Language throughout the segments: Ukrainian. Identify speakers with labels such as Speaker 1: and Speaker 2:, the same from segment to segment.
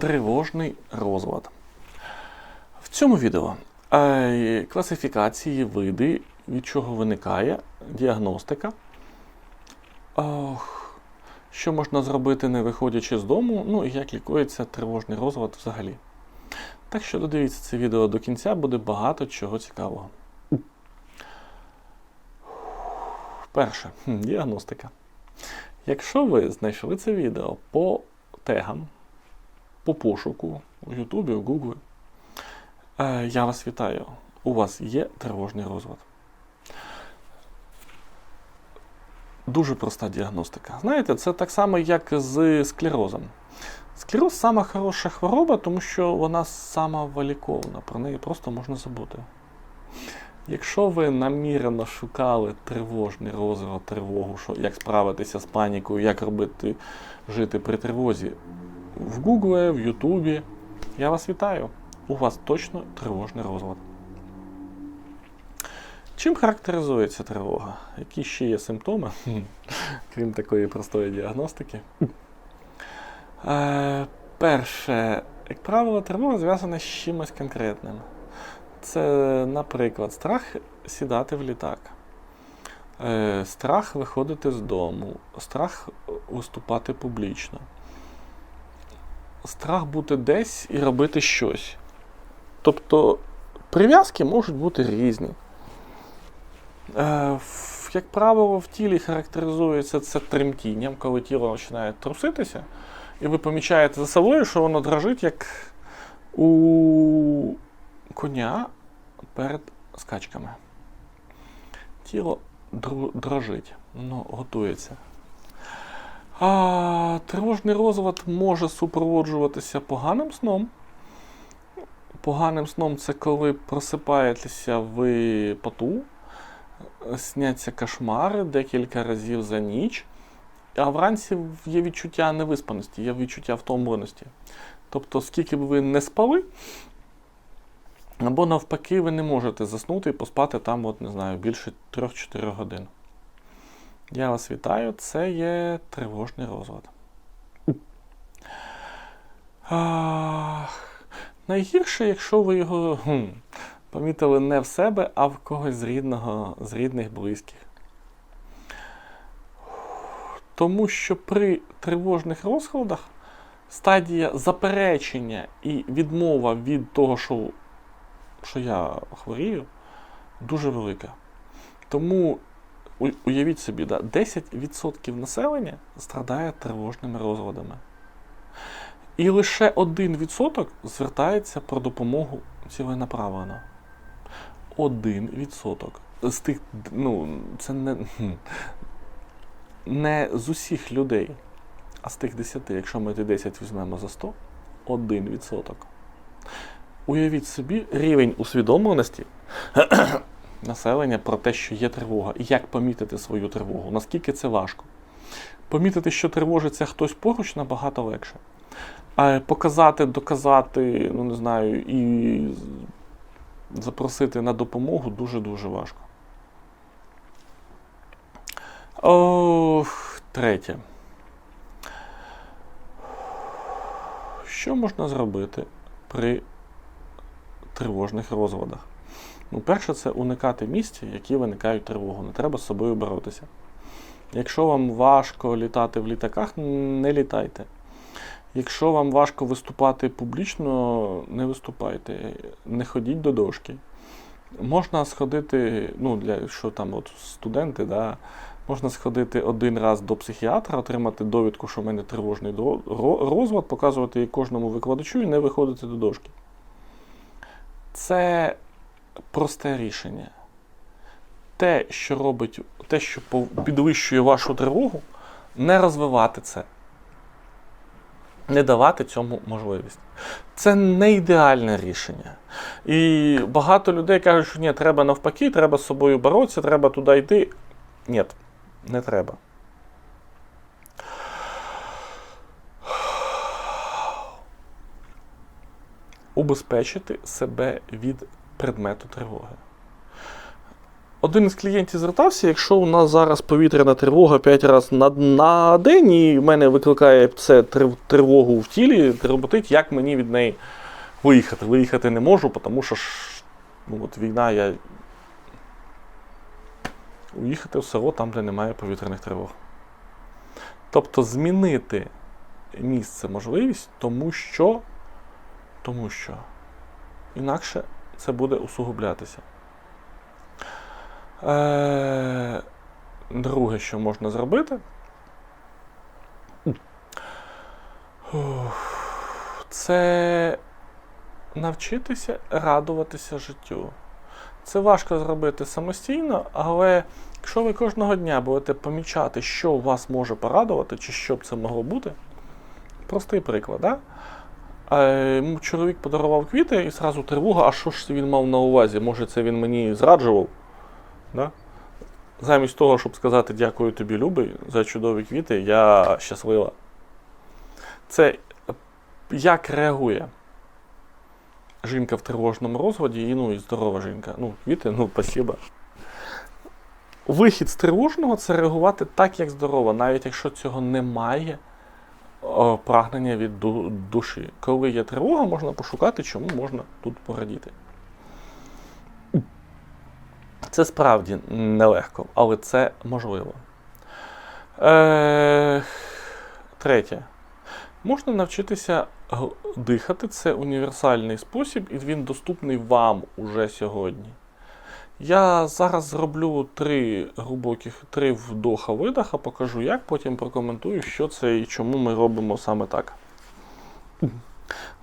Speaker 1: Тривожний розлад. В цьому відео е, класифікації, види, від чого виникає, діагностика. Що можна зробити, не виходячи з дому, ну і як лікується тривожний розлад взагалі. Так що додивіться це відео до кінця, буде багато чого цікавого. Перше, діагностика. Якщо ви знайшли це відео по тегам, по пошуку у Ютубі, у Гуглі, е, я вас вітаю. У вас є тривожний розлад. Дуже проста діагностика. Знаєте, це так само, як з склерозом. Склероз сама хороша хвороба, тому що вона сама вилікована, про неї просто можна забути. Якщо ви намірено шукали тривожний розлад, тривогу, що, як справитися з панікою, як робити жити при тривозі в Гуглі, в Ютубі, я вас вітаю. У вас точно тривожний розлад. Чим характеризується тривога? Які ще є симптоми, крім такої простої діагностики? Е, перше, як правило, тривога зв'язана з чимось конкретним. Це, наприклад, страх сідати в літак, е, страх виходити з дому, страх виступати публічно, страх бути десь і робити щось. Тобто прив'язки можуть бути різні. Е, Як правило, в тілі характеризується це тремтінням, коли тіло починає труситися, і ви помічаєте за собою, що воно дрожить, як у коня перед скачками. Тіло дрожить, воно готується. А тривожний розлад може супроводжуватися поганим сном. Поганим сном це коли просипаєтеся в поту, сняться кошмари декілька разів за ніч, а вранці є відчуття невиспаності, є відчуття втомленості. Тобто, скільки б ви не спали, або навпаки, ви не можете заснути і поспати там, от, не знаю, більше 3-4 годин. Я вас вітаю, це є тривожний розлад. Ах, найгірше, якщо ви його хм, помітили не в себе, а в когось з рідного, з рідних близьких. Тому що при тривожних розкладах стадія заперечення і відмова від того, що, що я хворію, дуже велика. Тому уявіть собі, да, 10% населення страдає тривожними розладами. І лише 1% звертається про допомогу ціленаправлено. 1% з тих, ну, це не, не з усіх людей, а з тих 10, якщо ми ті 10 візьмемо за 100, 1%. Уявіть собі рівень усвідомленості населення про те, що є тривога, і як помітити свою тривогу, наскільки це важко. Помітити, що тривожиться хтось поруч, набагато легше. А показати, доказати, ну не знаю, і запросити на допомогу дуже-дуже важко. Ох, третє. Що можна зробити при тривожних розладах? Ну, перше, це уникати місць, які виникають тривогу. Не треба з собою боротися. Якщо вам важко літати в літаках, не літайте. Якщо вам важко виступати публічно, не виступайте, не ходіть до дошки. Можна сходити, ну, для що там от студенти, да, можна сходити один раз до психіатра, отримати довідку, що в мене тривожний до- ро- розлад, показувати її кожному викладачу і не виходити до дошки. Це просте рішення. Те, що робить, те, що підвищує вашу тривогу, не розвивати це. Не давати цьому можливість. Це не ідеальне рішення. І багато людей кажуть, що ні, треба навпаки, треба з собою боротися, треба туди йти. Ні, не треба. Убезпечити себе від предмету тривоги. один із клієнтів звертався, якщо у нас зараз повітряна тривога 5 разів на, на день, і в мене викликає це трив- тривогу в тілі, роботить, як мені від неї виїхати. Виїхати не можу, тому що ну, от війна, я уїхати в село там, де немає повітряних тривог. Тобто змінити місце можливість, тому що, тому що інакше це буде усугублятися. Е, друге, що можна зробити. Це навчитися радуватися життю. Це важко зробити самостійно, але якщо ви кожного дня будете помічати, що вас може порадувати, чи що б це могло бути, простий приклад, да? Йому чоловік подарував квіти і зразу тривога, а що ж він мав на увазі? Може, це він мені зраджував? Да? Замість того, щоб сказати дякую тобі, любий, за чудові квіти, я щаслива. Це як реагує жінка в тривожному розводі, і, ну і здорова жінка. Ну, квіти, ну, спасибо. Вихід з тривожного це реагувати так, як здорова, навіть якщо цього немає прагнення від душі. Коли є тривога, можна пошукати, чому можна тут порадіти. Це справді нелегко, але це можливо. Е, третє. Можна навчитися дихати. Це універсальний спосіб, і він доступний вам уже сьогодні. Я зараз зроблю три глибоких, три вдоха-видоха, покажу як, потім прокоментую, що це і чому ми робимо саме так.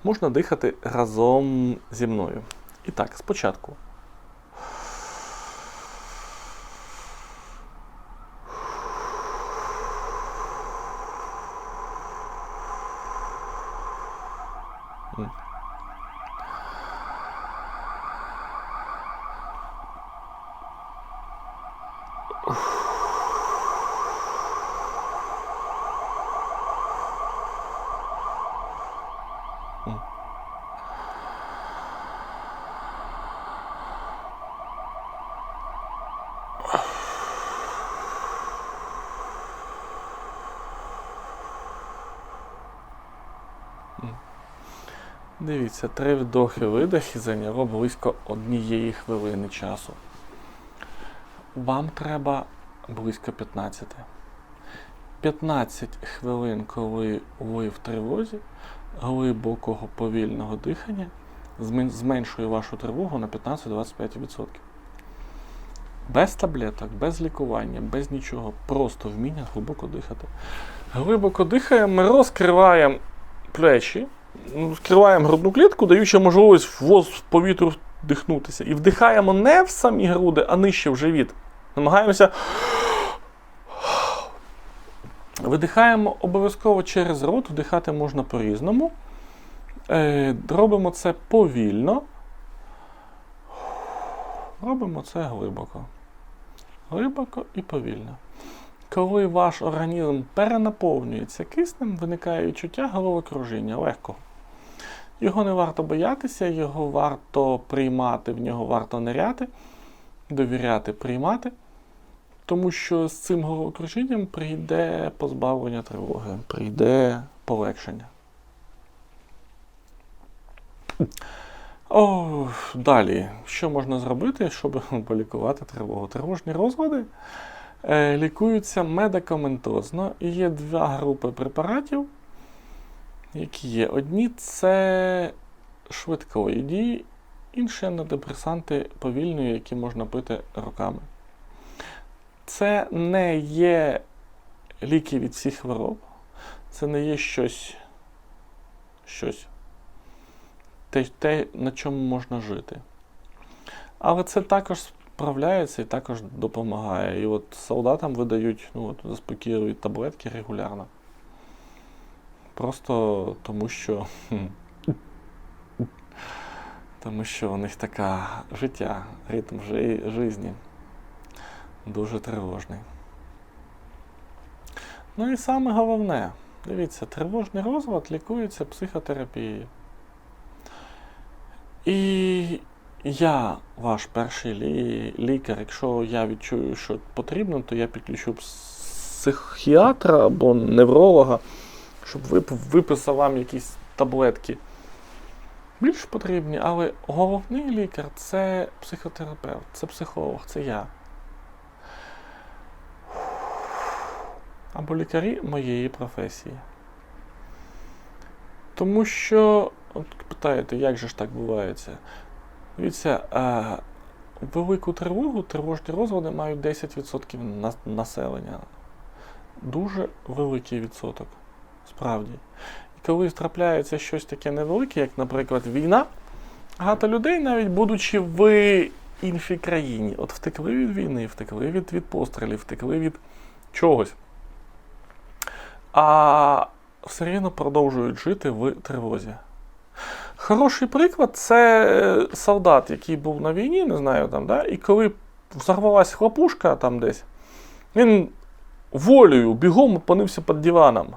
Speaker 1: Можна дихати разом зі мною. І так, спочатку. Дивіться, три вдохи-видохи зайняло близько однієї хвилини часу. Вам треба близько 15. 15 хвилин, коли ви в тривозі, глибокого повільного дихання зменшує вашу тривогу на 15-25%. Без таблеток, без лікування, без нічого. Просто вміння глибоко дихати. Глибоко дихаємо, ми розкриваємо плечі, ну, відкриваємо грудну клітку, даючи можливість в повітрю вдихнутися. І вдихаємо не в самі груди, а нижче в живіт. Намагаємося. Видихаємо обов'язково через рот, вдихати можна по-різному. Е, робимо це повільно. Робимо це глибоко. Глибоко і повільно. Коли ваш організм перенаповнюється киснем, виникає відчуття головокружіння легко. Його не варто боятися, його варто приймати, в нього варто ниряти, довіряти, приймати, тому що з цим головокружінням прийде позбавлення тривоги, прийде полегшення. О, далі, що можна зробити, щоб полікувати тривогу? Тривожні розлади лікуються медикаментозно. І є два групи препаратів, які є. Одні це швидкої дії, інші антидепресанти повільної, які можна пити руками. Це не є ліки від всіх хвороб, це не є щось, щось те, те, на чому можна жити. Але це також справляється і також допомагає. І от солдатам видають, ну от заспокіюють таблетки регулярно. Просто тому що. Тому що у них така життя, ритм жи- житті дуже тривожний. Ну і саме головне, дивіться, тривожний розлад лікується психотерапією. І я ваш перший лі- лікар. Якщо я відчую, що потрібно, то я підключу психіатра або невролога, щоб вип- виписав вам якісь таблетки. Більш потрібні, але головний лікар це психотерапевт, це психолог, це я. Або лікарі моєї професії. Тому що, от питаєте, як же ж так бувається? Дивіться, а, велику тривогу, тривожні розлади мають 10% населення. Дуже великий відсоток. Справді. І коли трапляється щось таке невелике, як, наприклад, війна, багато людей, навіть будучи в іншій країні, от втекли від війни, втекли від, від пострілів, втекли від чогось. А все рівно продовжують жити в тривозі. Хороший приклад це е, солдат, який був на війні, не знаю там, да, і коли взорвалась хлопушка там десь, він волею бігом опинився під диваном,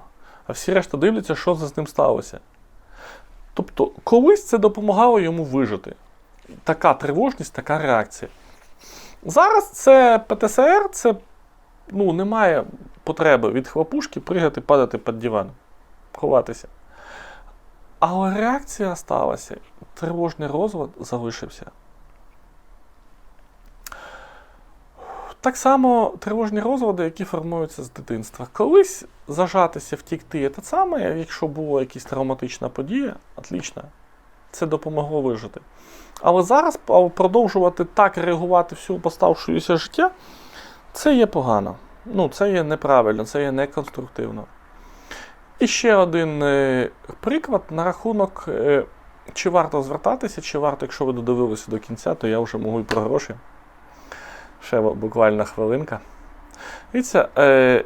Speaker 1: а всі решта дивляться, що з ним сталося. Тобто, колись це допомагало йому вижити. Така тривожність, така реакція. Зараз це ПТСР, це ну, немає потреби від хлопушки пригати, падати під диван, ховатися. Але реакція сталася, тривожний розлад залишився. Так само тривожні розлади, які формуються з дитинства. Колись зажатися, втікти, те саме, якщо була якась травматична подія, отлично, це допомогло вижити. Але зараз продовжувати так реагувати всю поставшуюся життя, це є погано. Ну, це є неправильно, це є неконструктивно. І ще один е, приклад на рахунок, е, чи варто звертатися, чи варто, якщо ви додивилися до кінця, то я вже можу і про гроші. Ще буквально хвилинка. Дивіться, е,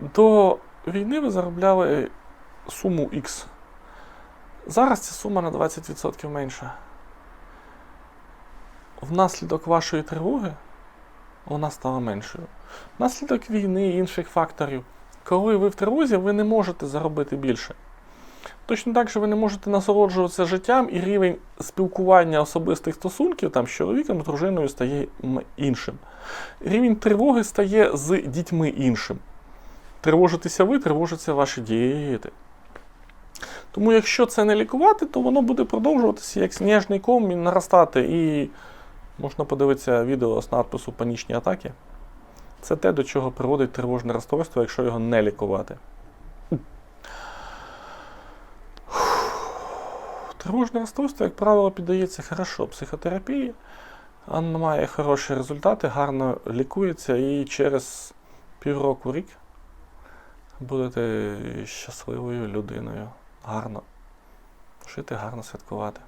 Speaker 1: до війни ви заробляли суму X. Зараз ця сума на 20% менша. Внаслідок вашої тривоги вона стала меншою. Внаслідок війни і інших факторів. Коли ви в тривозі, ви не можете заробити більше. Точно так же ви не можете насолоджуватися життям, і рівень спілкування особистих стосунків там, з чоловіком, з дружиною стає іншим. Рівень тривоги стає з дітьми іншим. Тривожитеся ви, тривожаться ваші діти. Тому якщо це не лікувати, то воно буде продовжуватися як сніжний ком і наростати. І можна подивитися відео з надпису Панічні атаки. Це те, до чого приводить тривожне розстройство, якщо його не лікувати. Тривожне розстройство, як правило, піддається хорошо психотерапії, воно має хороші результати, гарно лікується і через півроку рік будете щасливою людиною. Гарно жити, гарно святкувати,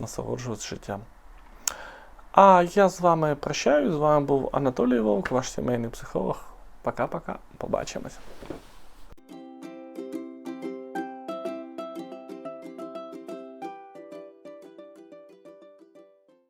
Speaker 1: насолоджуватися життям. А я з вами прощаюсь. З вами був Анатолій Вовк, ваш сімейний психолог. Пока-пока. Побачимось.